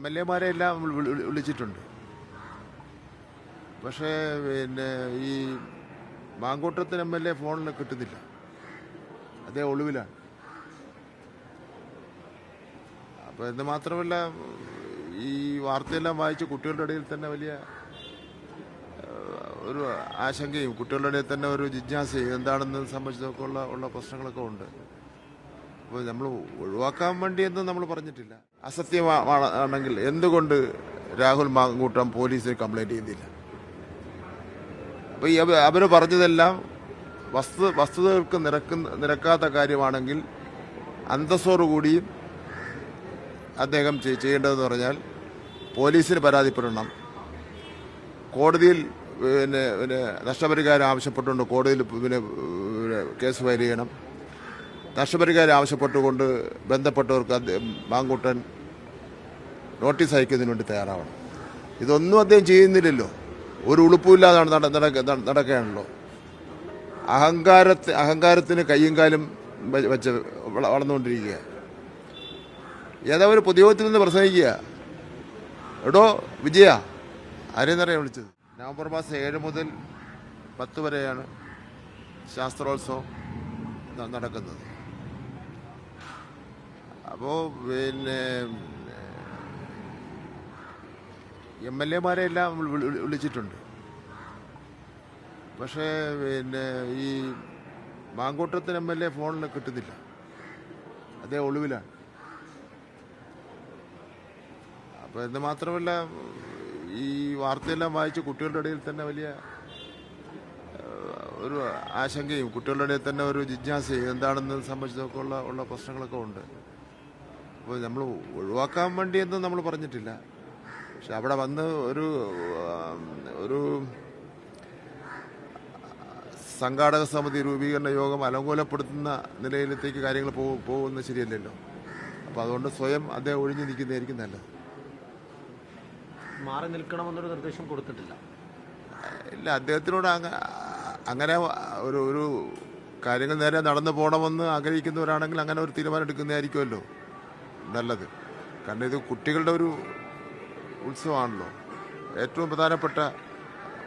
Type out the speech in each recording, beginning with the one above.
M L എമാരെ എല്ലാം നമ്മൾ വിളി- വിളി- വിളിച്ചിട്ടുണ്ട്. പക്ഷേ പിന്നെ ഈ മാങ്കോട്ടത്തിന് എം എൽ എ ഫോണിൽ കിട്ടുന്നില്ല. അതേ ഒളിവിലാണ്. അപ്പോൾ എന്ന് മാത്രമല്ല ഈ വാർത്തയെല്ലാം വായിച്ച് കുട്ടികളുടെ ഇടയിൽ തന്നെ വലിയ ഒരു ആശങ്കയും കുട്ടികളുടെ ഇടയിൽ തന്നെ ഒരു ജിജ്ഞാസയും എന്താണെന്ന് സംബന്ധിച്ചൊക്കെ ഉള്ള ഉള്ള പ്രശ്നങ്ങളൊക്കെ ഉണ്ട്. നമ്മൾ ഒഴിവാക്കാൻ വേണ്ടിയെന്നും നമ്മൾ പറഞ്ഞിട്ടില്ല. അസത്യമാണെങ്കിൽ എന്തുകൊണ്ട് രാഹുൽ മാങ്കൂട്ടം പോലീസിന് കംപ്ലൈന്റ് ചെയ്യുന്നില്ല അപ്പോൾ ഈ അവർ പറഞ്ഞതെല്ലാം വസ്തു വസ്തുതകൾക്ക് നിരക്കുന്ന നിരക്കാത്ത കാര്യമാണെങ്കിൽ അന്തസ്സോടുകൂടിയും അദ്ദേഹം ചെയ്- ചെയ്യേണ്ടതെന്ന് പറഞ്ഞാൽ പോലീസിന് പരാതിപ്പെടണം. കോടതിയിൽ പിന്നെ പിന്നെ നഷ്ടപരിഹാരം ആവശ്യപ്പെട്ടുകൊണ്ട് കോടതിയിൽ പിന്നെ കേസ് ഫയൽ ചെയ്യണം. നഷ്ടപരിഹാരം ആവശ്യപ്പെട്ടുകൊണ്ട് ബന്ധപ്പെട്ടവർക്ക് മാങ്കൂട്ടൻ നോട്ടീസ് അയക്കുന്നതിന് വേണ്ടി തയ്യാറാവണം. ഇതൊന്നും അദ്ദേഹം ചെയ്യുന്നില്ലല്ലോ. ഒരു ഉളുപ്പുമില്ലാതാണ് നട- നട- നടക്കുകയാണല്ലോ അഹങ്കാരത്തെ അഹങ്കാരത്തിന് കയ്യും കാലും വെച്ച് വള- വളർന്നുകൊണ്ടിരിക്കുക. ഏതാ ഒരു പൊതുയോഗത്തിൽ നിന്ന് പ്രസംഗിക്കുക. എടോ വിജയ ആരെന്നറിയാൻ വിളിച്ചത്. നവംബർ മാസം ഏഴ് മുതൽ പത്ത് വരെയാണ് ശാസ്ത്രോത്സവം നടക്കുന്നത്. അപ്പോൾ പിന്നെ എം എൽ എമാരെ എല്ലാം വിളിച്ചിട്ടുണ്ട്. പക്ഷേ പിന്നെ ഈ മാങ്കോട്ടത്തിന് എം എൽ എ ഫോണിൽ കിട്ടുന്നില്ല. അതേ ഒളിവിലാണ്. അപ്പോൾ എന്ന് മാത്രമല്ല ഈ വാർത്തയെല്ലാം വായിച്ച് കുട്ടികളുടെ ഇടയിൽ തന്നെ വലിയ ഒരു ആശങ്കയും കുട്ടികളുടെ ഇടയിൽ തന്നെ ഒരു ജിജ്ഞാസയും എന്താണെന്ന് സംബന്ധിച്ചൊക്കെ ഉള്ള ഉള്ള പ്രശ്നങ്ങളൊക്കെ ഉണ്ട്. അപ്പോൾ നമ്മൾ ഒഴിവാക്കാൻ വേണ്ടിയെന്നും നമ്മൾ പറഞ്ഞിട്ടില്ല. പക്ഷെ അവിടെ വന്ന് ഒരു ഒരു സംഘാടക സമിതി രൂപീകരണ യോഗം അലങ്കോലപ്പെടുത്തുന്ന നിലയിലത്തേക്ക് കാര്യങ്ങൾ പോ പോകുന്നത് ശരിയല്ലല്ലോ. അപ്പോൾ അതുകൊണ്ട് സ്വയം അദ്ദേഹം ഒഴിഞ്ഞു നിൽക്കുന്നതായിരിക്കും നല്ലത്. മാറി നിൽക്കണമെന്നൊരു നിർദ്ദേശം കൊടുത്തിട്ടില്ല. ഇല്ല അദ്ദേഹത്തിനോട് അങ്ങ- അങ്ങനെ ഒരു ഒരു കാര്യങ്ങൾ നേരെ നടന്നു പോകണമെന്ന് ആഗ്രഹിക്കുന്നവരാണെങ്കിൽ അങ്ങനെ ഒരു തീരുമാനം എടുക്കുന്നതായിരിക്കുമല്ലോ. നല്ലത്. കാരണം ഇത് കുട്ടികളുടെ ഒരു ഉത്സവമാണല്ലോ. ഏറ്റവും പ്രധാനപ്പെട്ട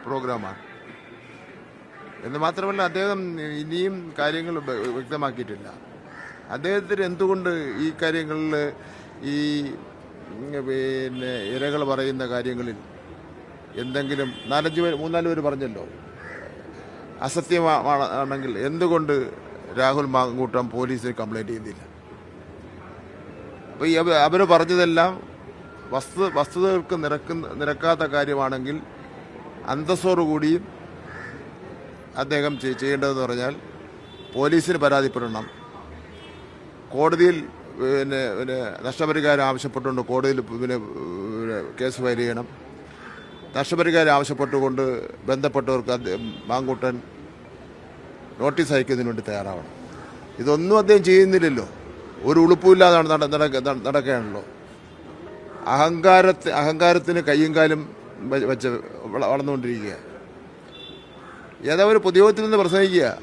പ്രോഗ്രാമാണ്. എന്ന് മാത്രമല്ല അദ്ദേഹം ഇനിയും കാര്യങ്ങൾ വ്യക്തമാക്കിയിട്ടില്ല. അദ്ദേഹത്തിന് എന്തുകൊണ്ട് ഈ കാര്യങ്ങളിൽ ഈ പിന്നെ ഇരകൾ പറയുന്ന കാര്യങ്ങളിൽ എന്തെങ്കിലും നാലഞ്ച് പേര് മൂന്നാൽ പേര് പറഞ്ഞല്ലോ. അസത്യമാണെങ്കിൽ എന്തുകൊണ്ട് രാഹുൽ മാങ്കൂട്ടം പോലീസിന് കംപ്ലൈന്റ് ചെയ്യുന്നില്ല? അപ്പോൾ ഈ അവർ പറഞ്ഞതെല്ലാം വസ്തു വസ്തുതകൾക്ക് നിരക്കുന്ന നിരക്കാത്ത കാര്യമാണെങ്കിൽ അന്തസ്സോടുകൂടിയും അദ്ദേഹം ചെയ്- ചെയ്യേണ്ടതെന്ന് പറഞ്ഞാൽ പോലീസിന് പരാതിപ്പെടണം. കോടതിയിൽ പിന്നെ പിന്നെ നഷ്ടപരിഹാരം ആവശ്യപ്പെട്ടുകൊണ്ട് കോടതിയിൽ പിന്നെ കേസ് ഫയൽ ചെയ്യണം. നഷ്ടപരിഹാരം ആവശ്യപ്പെട്ടുകൊണ്ട് ബന്ധപ്പെട്ടവർക്ക് മാങ്കൂട്ടൻ നോട്ടീസ് അയക്കുന്നതിന് വേണ്ടി തയ്യാറാവണം. ഇതൊന്നും അദ്ദേഹം ചെയ്യുന്നില്ലല്ലോ. ഒരു ഉളുപ്പുമില്ലാതെ നട- നടക്ക- നട- നടക്കുകയാണല്ലോ അഹങ്കാരത്തെ അഹങ്കാരത്തിന് കയ്യും കാലും വെച്ച് വള- വളർന്നുകൊണ്ടിരിക്കുക. ഏതാ ഒരു പൊതുയോഗത്തിൽ നിന്ന് പ്രസംഗിക്കുക?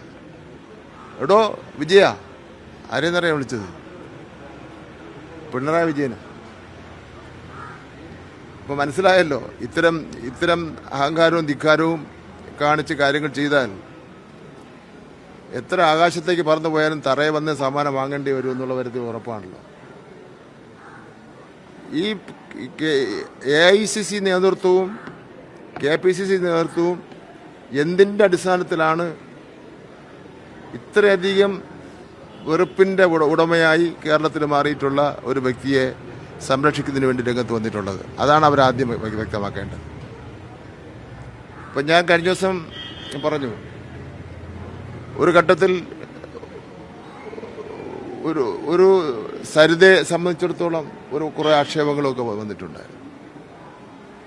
എടോ വിജയ ആരെന്നറിയാം വിളിച്ചത്? പിണറായി വിജയന്. ഇപ്പൊ മനസ്സിലായല്ലോ ഇത്തരം ഇത്തരം അഹങ്കാരവും ധിക്കാരവും കാണിച്ച് കാര്യങ്ങൾ ചെയ്താൽ എത്ര ആകാശത്തേക്ക് പറന്നു പോയാലും തറയെ വന്ന് സമ്മാനം വാങ്ങേണ്ടി വരും എന്നുള്ള കാര്യത്തിൽ ഉറപ്പാണല്ലോ. ഈ എ ഐ സി സി നേതൃത്വവും കെ പി സി സി നേതൃത്വവും എന്തിന്റെ അടിസ്ഥാനത്തിലാണ് ഇത്രയധികം വെറുപ്പിന്റെ ഉട- ഉടമയായി കേരളത്തിൽ മാറിയിട്ടുള്ള ഒരു വ്യക്തിയെ സംരക്ഷിക്കുന്നതിന് വേണ്ടി രംഗത്ത് വന്നിട്ടുള്ളത്? അതാണ് അവർ ആദ്യം വ്യക്തമാക്കേണ്ടത്. ഇപ്പം ഞാൻ കഴിഞ്ഞ ദിവസം പറഞ്ഞു ഒരു ഘട്ടത്തിൽ ഒരു ഒരു സരിതയെ സംബന്ധിച്ചിടത്തോളം ഒരു കുറേ ആക്ഷേപങ്ങളൊക്കെ വന്നിട്ടുണ്ടായിരുന്നു.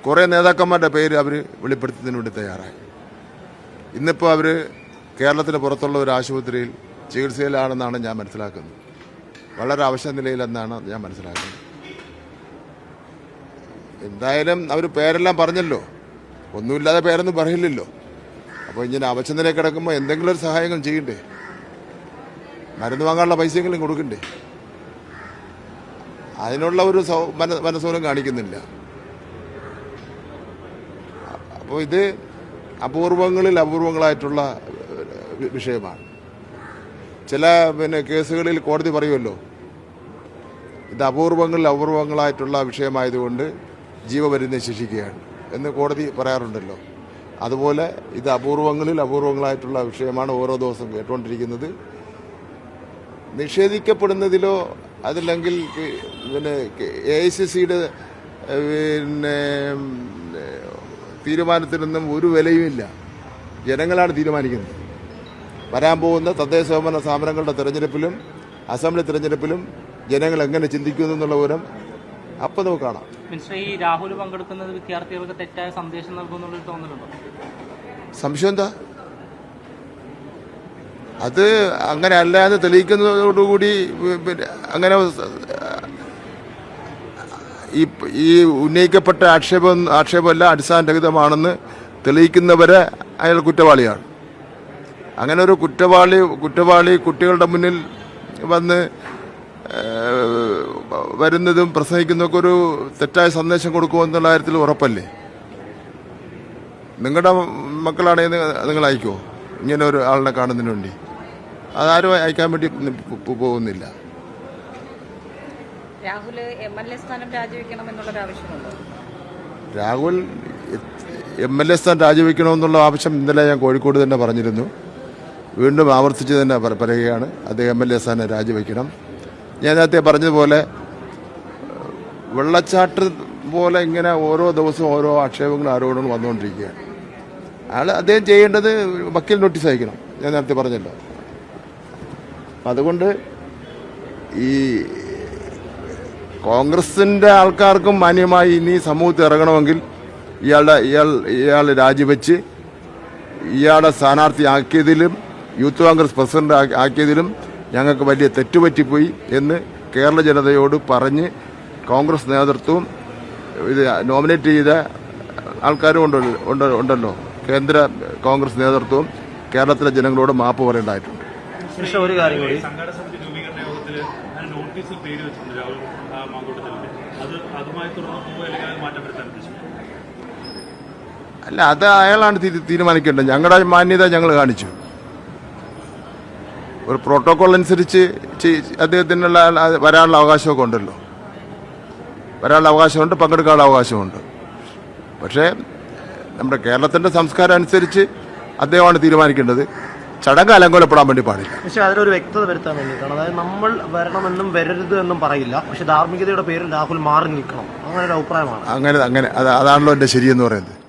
കുറേ നേതാക്കന്മാരുടെ പേര് അവർ വെളിപ്പെടുത്തുന്നതിന് വേണ്ടി തയ്യാറായി. ഇന്നിപ്പോൾ അവർ കേരളത്തിന് പുറത്തുള്ള ഒരു ആശുപത്രിയിൽ ചികിത്സയിലാണെന്നാണ് ഞാൻ മനസ്സിലാക്കുന്നത്. വളരെ അവശ നിലയിലെന്നാണ് ഞാൻ മനസ്സിലാക്കുന്നത്. എന്തായാലും അവർ പേരെല്ലാം പറഞ്ഞല്ലോ. ഒന്നുമില്ലാതെ പേരൊന്നും പറയില്ലല്ലോ. അപ്പോൾ ഇങ്ങനെ അവശനിലെ കിടക്കുമ്പോൾ എന്തെങ്കിലും ഒരു സഹായങ്ങൾ ചെയ്യണ്ടേ? മരുന്ന് വാങ്ങാനുള്ള പൈസയെങ്കിലും കൊടുക്കണ്ടേ? അതിനുള്ള ഒരു മന മനസ്സോലും കാണിക്കുന്നില്ല. അപ്പോൾ ഇത് അപൂർവങ്ങളിൽ അപൂർവങ്ങളായിട്ടുള്ള വിഷയമാണ്. ചില പിന്നെ കേസുകളിൽ കോടതി പറയുമല്ലോ ഇത് അപൂർവങ്ങളിൽ അപൂർവങ്ങളായിട്ടുള്ള വിഷയമായതുകൊണ്ട് ജീവപര്യന്തം ശിക്ഷിക്കുകയാണ് എന്ന് കോടതി പറയാറുണ്ടല്ലോ. അതുപോലെ ഇത് അപൂർവങ്ങളിൽ അപൂർവങ്ങളായിട്ടുള്ള വിഷയമാണ് ഓരോ ദിവസവും കേട്ടുകൊണ്ടിരിക്കുന്നത്. നിഷേധിക്കപ്പെടുന്നതിലോ അതല്ലെങ്കിൽ പിന്നെ എ ഐ സി സിയുടെ പിന്നെ തീരുമാനത്തിനൊന്നും ഒരു വിലയുമില്ല ജനങ്ങളാണ് തീരുമാനിക്കുന്നത്. വരാൻ പോകുന്ന തദ്ദേശ സ്വയംഭരണ സ്ഥാപനങ്ങളുടെ തെരഞ്ഞെടുപ്പിലും അസംബ്ലി തെരഞ്ഞെടുപ്പിലും ജനങ്ങൾ എങ്ങനെ ചിന്തിക്കുന്നു എന്നുള്ള വിവരം അപ്പോൾ നമുക്ക് കാണാം. മിനിസ്റ്റർ ഈ രാഹുൽ പങ്കെടുക്കുന്നത് വിദ്യാർത്ഥികൾക്ക് തെറ്റായ സന്ദേശം നൽകുന്നുള്ളൊരു തോന്നലുണ്ടോ? സംശയം എന്താ? അത് അങ്ങനെ അല്ല എന്ന് തെളിയിക്കുന്നതോടുകൂടി അങ്ങനെ ഈ ഈ ഉന്നയിക്കപ്പെട്ട ആക്ഷേപം ആക്ഷേപമല്ല അടിസ്ഥാനരഹിതമാണെന്ന് തെളിയിക്കുന്നവരെ അയാൾ കുറ്റവാളിയാണ്. അങ്ങനെ ഒരു കുറ്റവാളി കുറ്റവാളി കുട്ടികളുടെ മുന്നിൽ വന്ന് വരുന്നതും പ്രസംഗിക്കുന്നതൊക്കെ ഒരു തെറ്റായ സന്ദേശം കൊടുക്കുമെന്നുള്ള കാര്യത്തിൽ ഉറപ്പല്ലേ? നിങ്ങളുടെ മക്കളാണെങ്കിൽ നിങ്ങൾ അയക്കുമോ ഇങ്ങനെ ഒരു ആളിനെ കാണുന്നതിന് വേണ്ടി അതാരും അയക്കാൻ വേണ്ടി പോകുന്നില്ല. രാഹുൽ എം എൽ എ സ്ഥാനം ആവശ്യമുണ്ടോ രാഹുൽ എം എൽ എ സ്ഥാനം രാജിവെക്കണമെന്നുള്ള ആവശ്യം ഇന്നലെ ഞാൻ കോഴിക്കോട് തന്നെ പറഞ്ഞിരുന്നു. വീണ്ടും ആവർത്തിച്ച് തന്നെ പറയുകയാണ്. അദ്ദേഹം എം എൽ എ സ്ഥാനം രാജിവെക്കണം. ഞാൻ നേരത്തെ പറഞ്ഞതുപോലെ വെള്ളച്ചാട്ട് പോലെ ഇങ്ങനെ ഓരോ ദിവസവും ഓരോ ആക്ഷേപങ്ങളും ആരോപണങ്ങളും വന്നുകൊണ്ടിരിക്കുകയാണ്. അയാൾ അദ്ദേഹം ചെയ്യേണ്ടത് വക്കീൽ നോട്ടീസ് അയക്കണം. ഞാൻ നേരത്തെ പറഞ്ഞല്ലോ. അതുകൊണ്ട് ഈ കോൺഗ്രസിന്റെ ആൾക്കാർക്കും മാന്യമായി ഇനി സമൂഹത്തിൽ ഇറങ്ങണമെങ്കിൽ ഇയാളുടെ ഇയാൾ ഇയാൾ രാജിവെച്ച് ഇയാളെ സ്ഥാനാർത്ഥിയാക്കിയതിലും യൂത്ത് കോൺഗ്രസ് പ്രസിഡന്റ് ആക്കിയതിലും ഞങ്ങൾക്ക് വലിയ തെറ്റുപറ്റിപ്പോയി എന്ന് കേരള ജനതയോട് പറഞ്ഞ് കോൺഗ്രസ് നേതൃത്വം ഇത് നോമിനേറ്റ് ചെയ്ത ആൾക്കാരും ഉണ്ടല്ലോ ഉണ്ട്- ഉണ്ടല്ലോ. കേന്ദ്ര കോൺഗ്രസ് നേതൃത്വവും കേരളത്തിലെ ജനങ്ങളോട് മാപ്പ് പറയേണ്ടതായിട്ടുണ്ട്. ഒരു കാര്യം കൂടി. നോട്ടീസിൽ പേര് വെച്ചിട്ടുണ്ട് രാഹുൽ അത് അതുമായി തുടർന്ന് പോകുമ്പോൾ അല്ലെങ്കിൽ അത് മാറ്റം അല്ല അത് അയാളാണ് തീരു- തീരുമാനിക്കേണ്ടത്. ഞങ്ങളുടെ മാന്യത ഞങ്ങൾ കാണിച്ചു. ഒരു പ്രോട്ടോകോൾ അനുസരിച്ച് അദ്ദേഹത്തിനുള്ള വരാനുള്ള അവകാശമൊക്കെ ഉണ്ടല്ലോ. വരാനുള്ള അവകാശമുണ്ട് പങ്കെടുക്കാനുള്ള അവകാശമുണ്ട്. പക്ഷേ നമ്മുടെ കേരളത്തിന്റെ സംസ്കാരം അനുസരിച്ച് അദ്ദേഹമാണ് തീരുമാനിക്കേണ്ടത്. ചടങ്ങ് അലങ്കോലപ്പെടാൻ വേണ്ടി പാടില്ല. പക്ഷെ അതിലൊരു വ്യക്തത വരുത്താൻ വേണ്ടിയിട്ടാണ്. അതായത് നമ്മൾ വരണമെന്നും വരരുത് എന്നും പറയില്ല. പക്ഷെ ധാർമ്മികതയുടെ പേരിൽ രാഹുൽ മാറി നിൽക്കണം. അങ്ങനെ ഒരു അഭിപ്രായമാണ്. അങ്ങനെ അങ്ങനെ അത് അതാണല്ലോ എന്റെ ശരിയെന്ന് പറയുന്നത്.